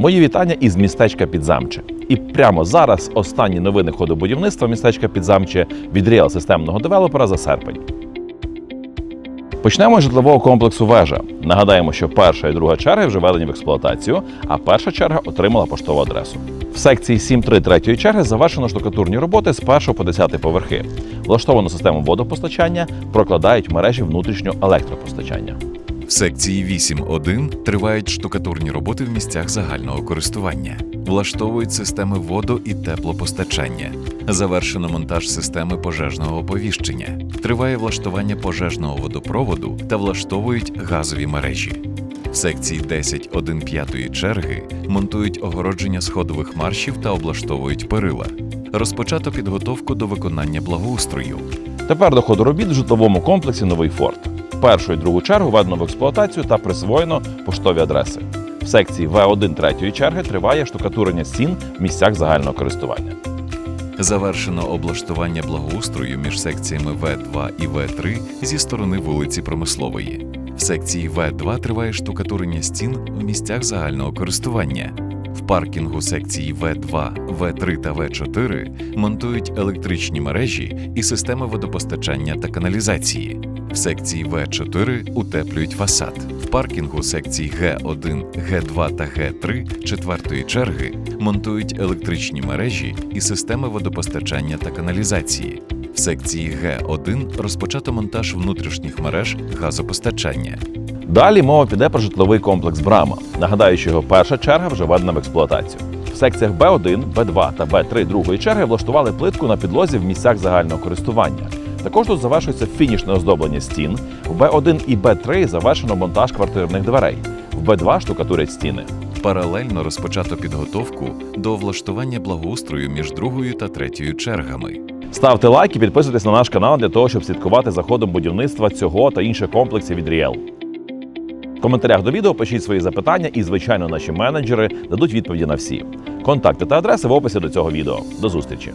Мої вітання із містечка Підзамче. І прямо зараз останні новини ходу будівництва містечка Підзамче від Real системного девелопера за серпень. Почнемо з житлового комплексу вежа. Нагадаємо, що перша і друга черги вже введені в експлуатацію, а перша черга отримала поштову адресу. В секції 7.3 третьої черги завершено штукатурні роботи з 1 по 10 поверхи. Влаштовано систему водопостачання, прокладають мережі внутрішнього електропостачання. В секції 8.1 тривають штукатурні роботи в місцях загального користування. Влаштовують системи водо- і теплопостачання. Завершено монтаж системи пожежного оповіщення. Триває влаштування пожежного водопроводу та влаштовують газові мережі. В секції 10.1 п'ятої черги монтують огородження сходових маршів та облаштовують перила. Розпочато підготовку до виконання благоустрою. Тепер до ходу робіт в житловому комплексі Новий Форт. Першу і другу чергу введено в експлуатацію та присвоєно поштові адреси. В секції В1 третьої черги триває штукатурення стін в місцях загального користування. Завершено облаштування благоустрою між секціями В2 і В3 зі сторони вулиці Промислової. В секції В2 триває штукатурення стін в місцях загального користування. В паркінгу секції В2, В3 та В4 монтують електричні мережі і системи водопостачання та каналізації. В секції В4 утеплюють фасад. В паркінгу секцій Г1, Г2 та Г3 четвертої черги монтують електричні мережі і системи водопостачання та каналізації. В секції Г1 розпочато монтаж внутрішніх мереж газопостачання. Далі мова піде про житловий комплекс Брама. Нагадаю, що його перша черга вже введена в експлуатацію. В секціях Б1, Б2 та Б3 другої черги влаштували плитку на підлозі в місцях загального користування. Також тут завершується фінішне оздоблення стін. В Б1 і Б3 завершено монтаж квартирних дверей. В Б2 штукатурять стіни. Паралельно розпочато підготовку до влаштування благоустрою між другою та третьою чергами. Ставте лайк і підписуйтесь на наш канал для того, щоб слідкувати за ходом будівництва цього та інших комплексів від Ріел. В коментарях до відео пишіть свої запитання, і, звичайно, наші менеджери дадуть відповіді на всі. Контакти та адреси в описі до цього відео. До зустрічі!